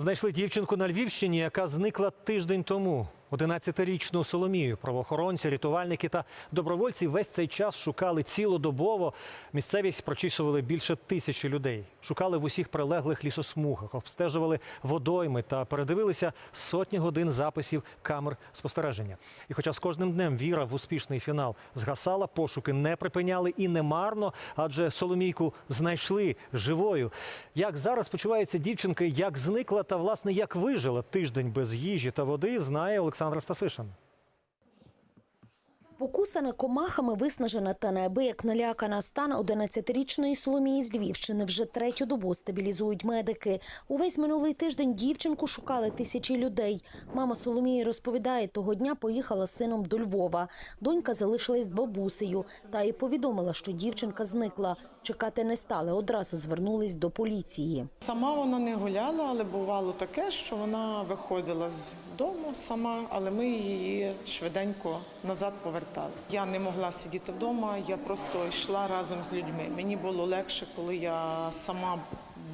Знайшли дівчинку на Львівщині, яка зникла тиждень тому. 11-річну Соломію. Правоохоронці, рятувальники та добровольці весь цей час шукали цілодобово. Місцевість прочісували більше тисячі людей. Шукали в усіх прилеглих лісосмугах, обстежували водойми та передивилися сотні годин записів камер спостереження. І хоча з кожним днем віра в успішний фінал згасала, пошуки не припиняли і не марно, адже Соломійку знайшли живою. Як зараз почувається дівчинка, як зникла та власне як вижила тиждень без їжі та води, знає Олександра Стасишин. Покусана комахами, виснажена та неабияк налякана стан 11-річної Соломії з Львівщини вже третю добу стабілізують медики. Увесь минулий тиждень дівчинку шукали тисячі людей. Мама Соломії розповідає, того дня поїхала з сином до Львова. Донька залишилась з бабусею та й повідомила, що дівчинка зникла. Чекати не стали, одразу звернулись до поліції. Сама вона не гуляла, але бувало таке, що вона виходила з дому сама, але ми її швиденько назад повертали. Я не могла сидіти вдома, я просто йшла разом з людьми. Мені було легше, коли я сама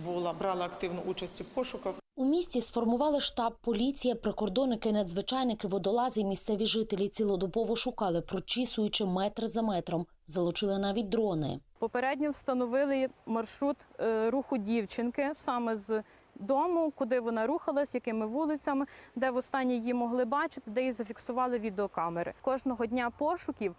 була брала активну участь у пошуках. У місті сформували штаб поліція, прикордонники, надзвичайники, водолази і місцеві жителі цілодобово шукали, прочісуючи метр за метром. Залучили навіть дрони. Попередньо встановили маршрут е, руху дівчинки саме з дому, куди вона рухалась, якими вулицями, де востаннє її могли бачити, де її зафіксували відеокамери. Кожного дня пошуків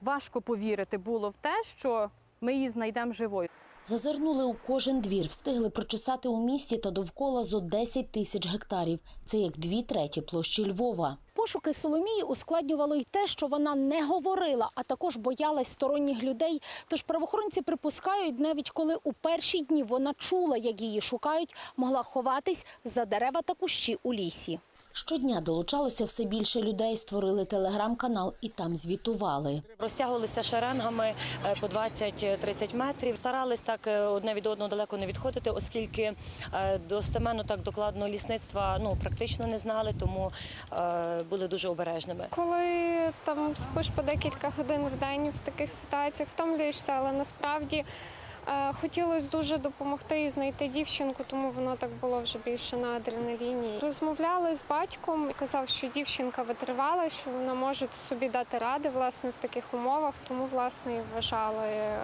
важко повірити було в те, що ми її знайдемо живою. Зазирнули у кожен двір, встигли прочесати у місті та довкола зо 10 тисяч гектарів. Це як дві треті площі Львова. Пошуки Соломії ускладнювало й те, що вона не говорила, а також боялась сторонніх людей. Тож правоохоронці припускають, навіть коли у перші дні вона чула, як її шукають, могла ховатись за дерева та кущі у лісі. Щодня долучалося все більше людей, створили телеграм-канал і там звітували. Розтягувалися шеренгами е, по 20-30 метрів. Старались так е, одне від одного далеко не відходити, оскільки е, достеменно так докладно лісництва ну практично не знали, тому були дуже обережними. Коли там спиш по декілька годин в день в таких ситуаціях, втомлюєшся, але насправді е, хотілося дуже допомогти і знайти дівчинку, тому воно так було вже більше на адреналіні. Розмовляли з батьком, казав, що дівчинка витривала, що вона може собі дати ради власне в таких умовах, тому власне і вважали, е,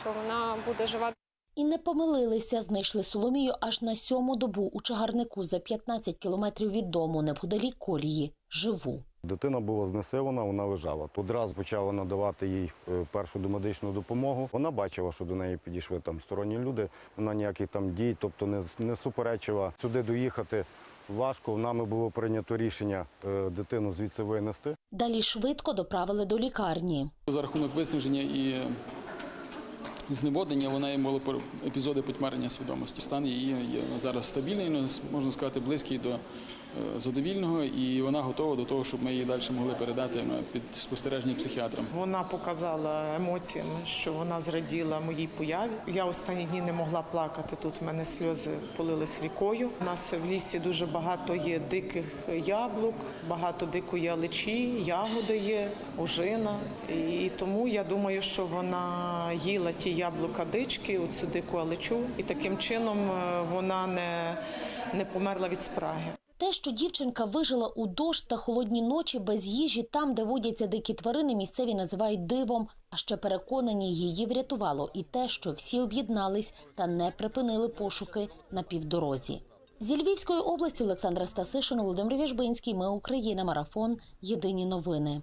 що вона буде жива. І не помилилися, знайшли Соломію аж на сьому добу у чагарнику за 15 кілометрів від дому, неподалік колії. Живу. Дитина була знесилена, вона лежала. Одразу почала надавати їй е, першу домедичну допомогу. Вона бачила, що до неї підійшли там сторонні люди. Вона ніяких там дій, тобто не, не суперечила. Сюди доїхати важко. Нами було прийнято рішення е, дитину звідси винести. Далі швидко доправили до лікарні. За рахунок виснаження і зневоднення вона і мала епізоди потьмарення свідомості. Стан її зараз стабільний, ну, можна сказати, близький до задовільного, і вона готова до того, щоб ми її далі могли передати ну, під спостереження психіатрам. Вона показала емоціями, що вона зраділа моїй появі. Я останні дні не могла плакати. Тут в мене сльози полились рікою. У нас в лісі дуже багато є диких яблук, багато дикої алечі, ягоди є, ожина. І тому я думаю, що вона їла ті яблука дички, оцю дику алечу, і таким чином е, вона не, не померла від спраги. Те, що дівчинка вижила у дощ та холодні ночі без їжі, там, де водяться дикі тварини, місцеві називають дивом. А ще переконані, її врятувало і те, що всі об'єднались та не припинили пошуки на півдорозі. Зі Львівської області Олександра Стасишин, Володимир Віжбинський. Ми Україна. Марафон. Єдині новини.